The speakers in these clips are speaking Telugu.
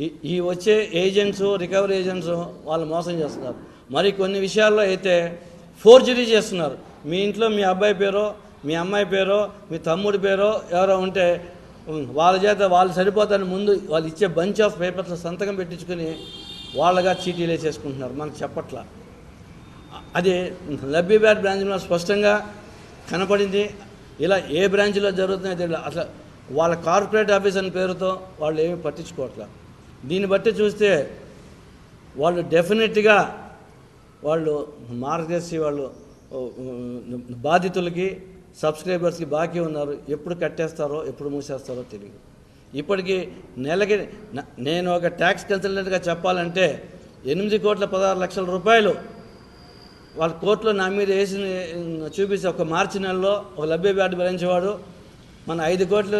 ఈ ఈ వచ్చే ఏజెంట్స్ రికవరీ ఏజెంట్స్ వాళ్ళు మోసం చేస్తున్నారు. మరి కొన్ని విషయాల్లో అయితే ఫోర్జరీ చేస్తున్నారు. మీ ఇంట్లో మీ అబ్బాయి పేరో మీ అమ్మాయి పేరో మీ తమ్ముడి పేరో ఎవరో ఉంటే వాళ్ళ చేత వాళ్ళు సరిపోతారని ముందు వాళ్ళు ఇచ్చే బంచ్ ఆఫ్ పేపర్స్లో సంతకం పెట్టించుకుని వాళ్ళగా చీటీలు వేసేసుకుంటున్నారు. మనకు చెప్పట్ల. అది లబ్బీబ్యాట్ బ్రాంచ్లో స్పష్టంగా కనపడింది. ఇలా ఏ బ్రాంచ్లో జరుగుతుందో తెలియదు అసలు వాళ్ళ కార్పొరేట్ ఆఫీస్ అని పేరుతో వాళ్ళు ఏమీ పట్టించుకోవట్లేదు దీన్ని బట్టి చూస్తే వాళ్ళు డెఫినెట్గా వాళ్ళు మార్గదర్శి వాళ్ళు బాధితులకి సబ్స్క్రైబర్స్కి బాకీ ఉన్నారు. ఎప్పుడు కట్టేస్తారో ఎప్పుడు మూసేస్తారో తెలియదు ఇప్పటికీ నెలకి నేను ఒక ట్యాక్స్ కన్సల్టెంట్గా చెప్పాలంటే ఎనిమిది కోట్ల పదహారు లక్షల రూపాయలు వాళ్ళ కోర్టులో నా మీద వేసి చూపిస్తే ఒక మార్చి నెలలో ఒక లభ్య బ్యాట్ భరించేవాడు మన ఐదు కోట్లు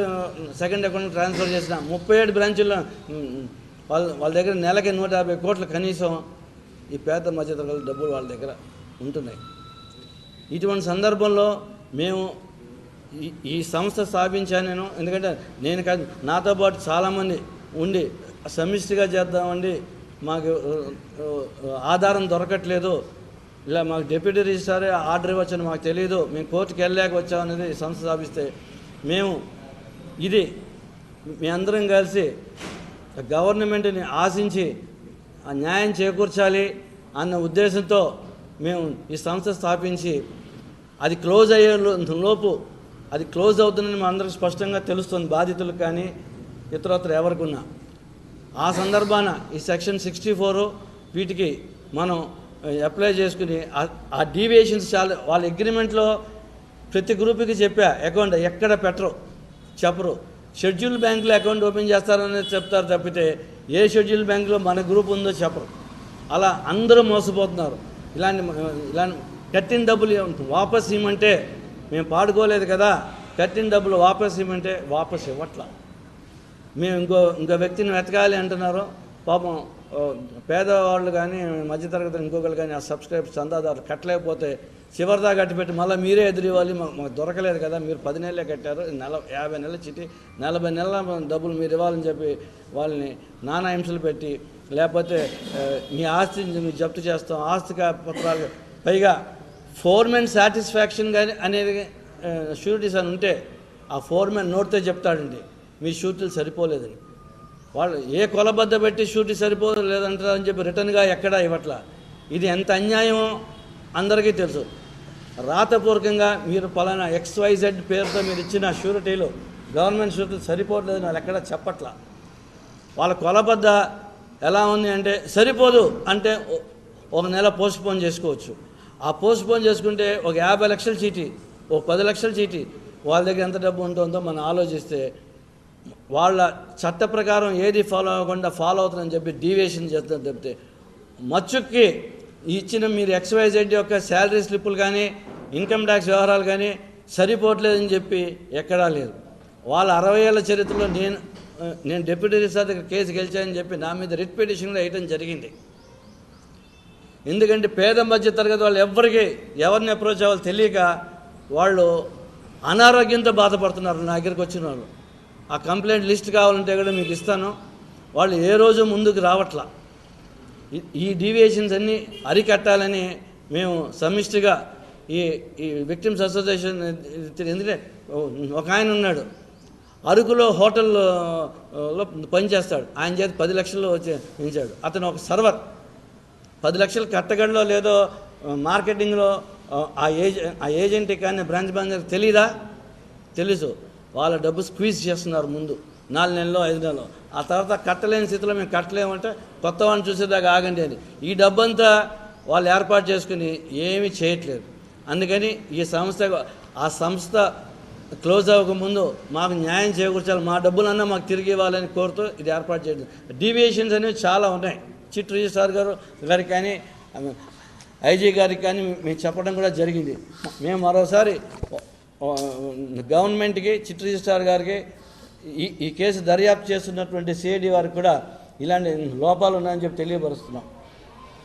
సెకండ్ అకౌంట్ ట్రాన్స్ఫర్ చేసిన ముప్పై ఏడు బ్రాంచుల్లో వాళ్ళ వాళ్ళ దగ్గర నెలకి నూట యాభై కోట్లు కనీసం ఈ పేద మధ్యతరగతి డబ్బులు వాళ్ళ దగ్గర ఉంటున్నాయి. ఇటువంటి సందర్భంలో మేము ఈ ఈ సంస్థ స్థాపించాను నేను. ఎందుకంటే నేను కాదు నాతో పాటు చాలామంది ఉండి సమిష్టిగా చేద్దామండి. మాకు ఆధారం దొరకట్లేదు. ఇలా మాకు డిప్యూటీ రిజిస్టారే ఆర్డర్ ఇవ్వచ్చని మాకు తెలియదు మేము కోర్టుకి వెళ్ళలేక వచ్చామనేది సంస్థ స్థాపిస్తే మేము ఇది మీ అందరం కలిసి గవర్నమెంట్ని ఆశించి ఆ న్యాయం చేకూర్చాలి అన్న ఉద్దేశంతో మేము ఈ సంస్థ స్థాపించి అది క్లోజ్ అయ్యే లోపు అది క్లోజ్ అవుతుందని మా అందరికి స్పష్టంగా తెలుస్తుంది. బాధితులకు కానీ ఇతరత్ర ఎవరికున్నా. ఆ సందర్భాన ఈ సెక్షన్ సిక్స్టీ ఫోర్ వీటికి మనం అప్లై చేసుకుని ఆ- ఆ డీవియేషన్స్ చాలా వాళ్ళ అగ్రిమెంట్లో ప్రతి గ్రూప్కి చెప్పా అకౌంట్ ఎక్కడ పెట్టరు చెప్పరు. షెడ్యూల్ బ్యాంకులో అకౌంట్ ఓపెన్ చేస్తారని చెప్తారు తప్పితే ఏ షెడ్యూల్ బ్యాంకులో మన గ్రూప్ ఉందో చెప్పరు. అలా అందరూ మోసపోతున్నారు. ఇలాంటి ఇలాంటి కట్టిన డబ్బులు వాపస్ ఇవ్వమంటే మేము పాడుకోలేదు కదా కట్టిన డబ్బులు వాపస్ ఇవ్వమంటే వాపస్ ఇవ్వట్లా. మేము ఇంకో ఇంకో వ్యక్తిని వెతకాలి అంటున్నారు పాపం పేదవాళ్ళు కానీ మధ్యతరగతి ఇంకొకరు కానీ ఆ సబ్స్క్రైబ్ చందాదారు కట్టలేకపోతే చివరిదా కట్టిపెట్టి మళ్ళీ మీరే ఎదురివ్వాలి. మాకు దొరకలేదు కదా మీరు పది నెలలే కట్టారు. నెల యాభై నెలల చిట్టి నలభై నెలల డబ్బులు మీరు ఇవ్వాలని చెప్పి వాళ్ళని నానా హింసలు పెట్టి లేకపోతే మీ ఆస్తిని మీరు జప్తు చేస్తాం. ఆస్తి కా- పత్రాలు. పైగా ఫోర్మెన్ సాటిస్ఫాక్షన్ కానీ అనేది షూరిటీస్ అని ఉంటే ఆ ఫోర్మెన్ నోట్తో చెప్తాడండి. మీ షూరిటీలు సరిపోలేదని. వాళ్ళు ఏ కొలబద్ద పెట్టి షూరిటీ సరిపోలేదంటారని చెప్పి రిటర్న్గా ఎక్కడా ఇవ్వట్లా. ఇది ఎంత అన్యాయమో అందరికీ తెలుసు. రాతపూర్వకంగా మీరు పలానా ఎక్స్వైజెడ్ పేరుతో మీరు ఇచ్చిన షూరిటీలు గవర్నమెంట్ షూరిటీ సరిపోవట్లేదు వాళ్ళు ఎక్కడా చెప్పట్లా. వాళ్ళ కొలబద్ద ఎలా ఉంది అంటే సరిపోదు అంటే ఒక నెల పోస్ట్పోన్ చేసుకోవచ్చు. ఆ పోస్ట్పోన్ చేసుకుంటే ఒక యాభై లక్షల చీటీ ఒక పది లక్షల చీటీ వాళ్ళ దగ్గర ఎంత డబ్బు ఉంటుందో మనం ఆలోచిస్తే వాళ్ళ చట్ట ప్రకారం ఏది ఫాలో అవ్వకుండా ఫాలో అవుతుందని చెప్పి డీవియేషన్ చేస్తుంది చెప్తే మచ్చుక్కి ఇచ్చిన మీరు ఎక్స్వైజెడ్ యొక్క శాలరీ స్లిప్పులు కానీ ఇన్కమ్ ట్యాక్స్ వ్యవహారాలు కానీ సరిపోవట్లేదని చెప్పి ఎక్కడా లేదు. వాళ్ళ అరవై ఏళ్ళ చరిత్రలో నేను నేను డిప్యూటీ రిజిస్ట్రార్ దగ్గర కేసు గెలిచానని చెప్పి నా మీద రిట్ పిటిషన్ కూడా వేయటం జరిగింది. ఎందుకంటే పేద మధ్య తరగతి వాళ్ళు ఎవరికి ఎవరిని అప్రోచ్ అవ్వాలి తెలియక వాళ్ళు అనారోగ్యంతో బాధపడుతున్నారు నా దగ్గరికి వచ్చిన వాళ్ళు. ఆ కంప్లైంట్ లిస్ట్ కావాలంటే కూడా మీకు ఇస్తాను. వాళ్ళు ఏ రోజు ముందుకు రావట్లా. ఈ- డీవియేషన్స్ అన్నీ అరికట్టాలని మేము సమిష్టిగా ఈ ఈ విక్టిమ్స్ అసోసియేషన్ ఎందుకంటే ఒక ఆయన ఉన్నాడు. అరకులో హోటల్లో పనిచేస్తాడు ఆయన చేతి పది లక్షలు వచ్చి ఇచ్చాడు అతను ఒక సర్వర్. పది లక్షలు కట్టగడలో లేదో మార్కెటింగ్లో ఆ, ఏజెంట్ ఆ ఏజెంట్కి కానీ బ్రాంచ్ మేనేజర్ తెలీదా? తెలుసు. వాళ్ళ డబ్బు స్క్వీజ్ చేస్తున్నారు ముందు. నాలుగు నెలలో ఐదు నెలలో. ఆ తర్వాత కట్టలేని స్థితిలో మేము కట్టలేమంటే కొత్త వాళ్ళని చూసేదాకా ఆగండి అని. ఈ డబ్బంతా వాళ్ళు ఏర్పాటు చేసుకుని ఏమీ చేయట్లేదు. అందుకని ఈ సంస్థ ఆ సంస్థ క్లోజ్ అవ్వకముందు మాకు న్యాయం చేకూర్చాలి మా డబ్బులన్నా మాకు తిరిగి ఇవ్వాలని కోరుతూ ఇది ఏర్పాటు చేయడం. డీవియేషన్స్ అనేవి చాలా ఉన్నాయి. చిట్ రిజిస్ట్రార్ గారు గారికి కానీ ఐజీ గారికి కానీ మేము చెప్పడం కూడా జరిగింది. మేము మరోసారి గవర్నమెంట్కి చిట్ రిజిస్ట్రార్ గారికి ఈ ఈ కేసు దర్యాప్తు చేస్తున్నటువంటి సిఐడి వారికి కూడా ఇలాంటి లోపాలు ఉన్నాయని చెప్పి తెలియపరుస్తున్నాం.